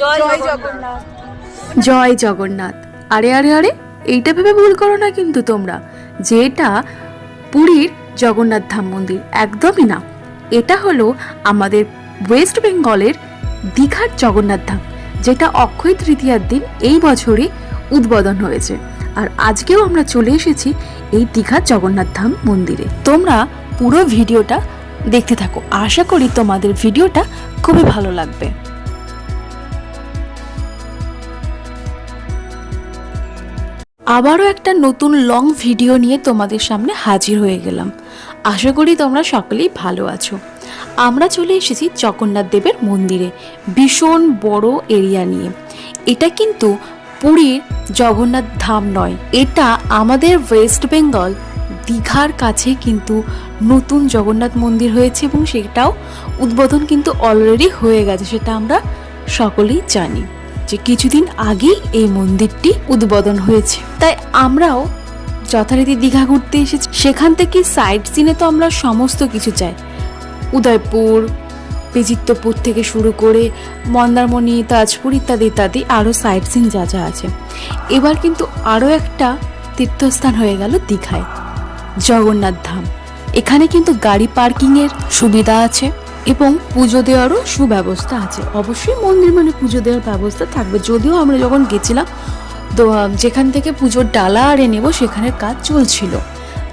জয় জগন্নাথ। জয় জগন্নাথ। আরে আরে আরে এইটা ভেবে ভুল করো না কিন্তু তোমরা। যে এটা পুরীর জগন্নাথ ধাম মন্দির একদমই না। এটা হলো আমাদের ওয়েস্ট বেঙ্গলের দীঘার জগন্নাথ ধাম যেটা অক্ষয় তৃতীয়ার দিন এই বছরই উদ্বোধন হয়েছে। আর আজকেও আমরা চলে এসেছি এই দীঘার জগন্নাথ ধাম মন্দিরে। তোমরা পুরো ভিডিওটা দেখতে থাকো। আশা করি তোমাদের ভিডিওটা খুবই ভালো লাগবে। আবারও একটা নতুন লং ভিডিও নিয়ে তোমাদের সামনে হাজির হয়ে গেলাম। আশা করি তোমরা সকলেই ভালো আছো। আমরা চলে এসেছি জগন্নাথ দেবের মন্দিরে, ভীষণ বড় এরিয়া নিয়ে। এটা কিন্তু পুরীর জগন্নাথ ধাম নয়, এটা আমাদের ওয়েস্ট বেঙ্গল দীঘার কাছে কিন্তু নতুন জগন্নাথ মন্দির হয়েছে এবং সেটাও উদ্বোধন কিন্তু অলরেডি হয়ে গেছে, সেটা আমরা সকলেই জানি। যে কিছুদিন আগেই এই মন্দিরটি উদ্বোধন হয়েছে। তাই আমরাও যথারীতি দীঘা ঘুরতে এসেছি। সেখান থেকে সাইড সিনে তো আমরা সমস্ত কিছু চাই। উদয়পুর, বিচিত্রপুর থেকে শুরু করে মন্দারমণি, তাজপুর ইত্যাদি ইত্যাদি আরও সাইড সিন যা যা আছে। এবার কিন্তু আরও একটা তীর্থস্থান হয়ে গেল দীঘায় জগন্নাথ ধাম এখানে কিন্তু গাড়ি পার্কিংয়ের সুবিধা আছে। এবং পুজো দেওয়ারও সুব্যবস্থা আছে। অবশ্যই মন্দির মানে পুজো দেওয়ার ব্যবস্থা থাকবে। যদিও আমরা যখন গেছিলাম, তো যেখান থেকে পুজোর ডালা আরে নেব, সেখানের কাজ চলছিল।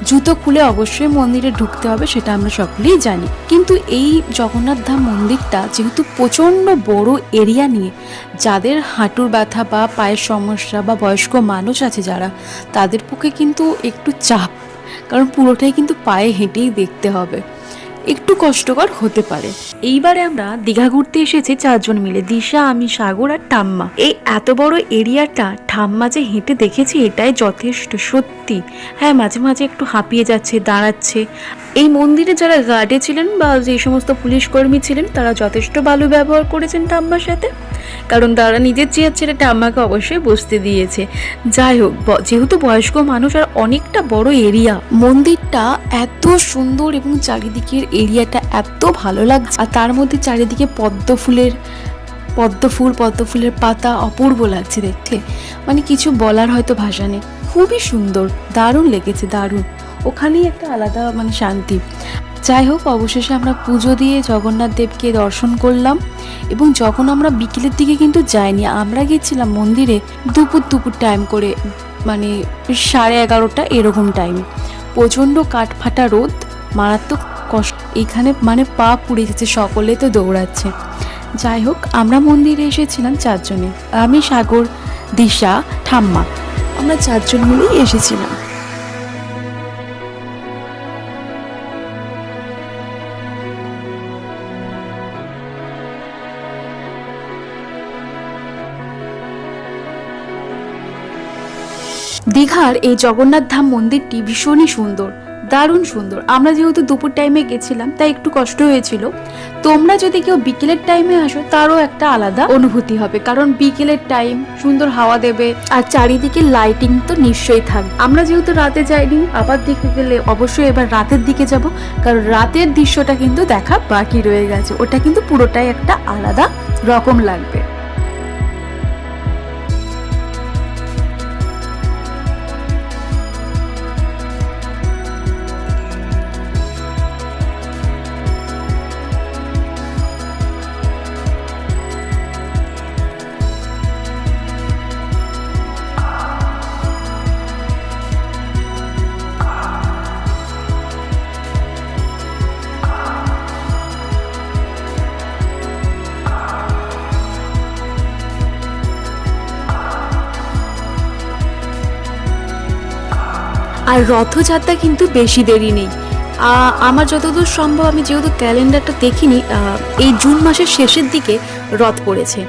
জুতো খুলে অবশ্যই মন্দিরে ঢুকতে হবে, সেটা আমরা সকলেই জানি। কিন্তু এই জগন্নাথ ধাম মন্দিরটা যেহেতু প্রচণ্ড বড় এরিয়া নিয়ে, যাদের হাঁটুর ব্যথা বা পায়ের সমস্যা বা বয়স্ক মানুষ আছে যারা, তাদের পক্ষে কিন্তু একটু চাপ। কারণ পুরোটাই কিন্তু পায়ে হেঁটেই দেখতে হবে। একটু কষ্টকর হতে পারে। এইবারে আমরা দীঘা ঘুরতে এসেছি চারজন মিলে, দিশা, আমি, সাগর আর ঠাম্মা। এই এত বড় এরিয়াটা ঠাম্মা যে হেঁটে দেখেছি, এটাই যথেষ্ট সত্যি। হ্যাঁ মাঝে মাঝে একটু হাঁপিয়ে যাচ্ছে, দাঁড়াচ্ছে। এই মন্দিরে যারা গার্ডে ছিলেন বা যে সমস্ত পুলিশ কর্মী ছিলেন, তারা যথেষ্ট ভালো ব্যবহার করেছেন ঠাম্মার সাথে। কারণ তারা নিজের চেয়ার ছেড়ে ঠাম্মাকে অবশ্যই বসতে দিয়েছে। যাই হোক যেহেতু বয়স্ক মানুষ আর অনেকটা বড় এরিয়া, মন্দিরটা এত সুন্দর এবং চারিদিকের এরিয়াটা এত ভালো লাগছে। আর তার মধ্যে চারিদিকে পদ্ম ফুলের, পদ্ম ফুল, পদ্ম ফুলের পাতা অপূর্ব লাগছে দেখতে। মানে কিছু বলার হয়তো ভাষা নেই। খুবই সুন্দর, দারুণ লেগেছে, দারুণ। ওখানেই একটা আলাদা মানে শান্তি। যাই হোক, অবশেষে আমরা পুজো দিয়ে জগন্নাথ দেবকে দর্শন করলাম এবং যখন আমরা বিকেলের দিকে কিন্তু যাইনি, আমরা গেছিলাম মন্দিরে দুপুর দুপুর টাইম করে মানে সাড়ে এগারোটা এরকম টাইমে প্রচণ্ড কাঠফাটা রোদ, মারাত্মক কষ্ট। এখানে মানে পা পুড়ে গেছে, সকলে তো দৌড়াচ্ছে। যাই হোক, আমরা মন্দিরে এসেছিলাম চারজনে। আমি, সাগর, দিশা, ঠাম্মা। আমরা চারজন মিলেই এসেছিলাম। দীঘার এই জগন্নাথ ধাম মন্দিরটি ভীষণই সুন্দর, দারুণ সুন্দর। আমরা যেহেতু দুপুর টাইমে গেছিলাম, তাই একটু কষ্ট হয়েছিল। তোমরা যদি কেউ বিকেলের টাইমে আসো, তারও একটা আলাদা অনুভূতি হবে। কারণ বিকেলের টাইম সুন্দর হাওয়া দেবে, আর চারিদিকে লাইটিং তো নিশ্চয়ই থাকবে আমরা যেহেতু রাতে যাইনি, আবার দিকে গেলে অবশ্যই এবার রাতের দিকে যাব, কারণ রাতের দৃশ্যটা কিন্তু দেখা বাকি রয়ে গেছে। ওটা কিন্তু পুরোটাই একটা আলাদা রকম লাগবে। আর রথযাত্রা কিন্তু বেশি দেরি নেই। আমার যতদূর সম্ভব আমি যেহেতু ক্যালেন্ডারটা দেখিনি এই জুন মাসের শেষের দিকে রথ পড়েছে।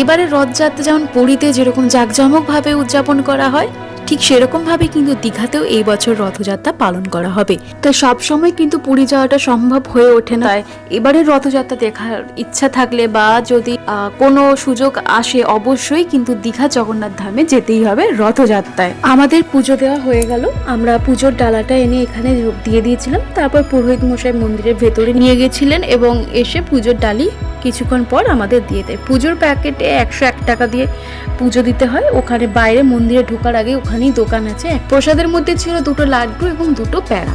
এবারে রথযাত্রা যেমন পুরীতে যেরকম জাঁকজমকভাবে উদযাপন করা হয় ঠিক সেরকমভাবে কিন্তু দীঘাতেও এই বছর রথযাত্রা পালন করা হবে। তাই সবসময় কিন্তু পুরী যাওয়াটা সম্ভব হয়ে ওঠে না। তাই এবারে রথযাত্রা দেখার ইচ্ছা থাকলে বা যদি কোনো সুযোগ আসে অবশ্যই কিন্তু দীঘা জগন্নাথ ধামে যেতেই হবে রথযাত্রায়। আমাদের পুজো দেওয়া হয়ে গেল। আমরা পুজোর ডালাটা এনে এখানে দিয়ে দিয়েছিলাম। তারপর পুরোহিত মশাই মন্দিরের ভেতরে নিয়ে গেছিলেন এবং এসে পুজোর ডালি কিছুক্ষণ পর আমাদের দিয়ে দেয়। পুজোর প্যাকেটে একশো এক টাকা দিয়ে পুজো দিতে হয়। ওখানে বাইরে মন্দিরে ঢোকার আগে ওখানেই দোকান আছে। প্রসাদের মধ্যে ছিল দুটো লাড্ডু এবং দুটো প্যাড়া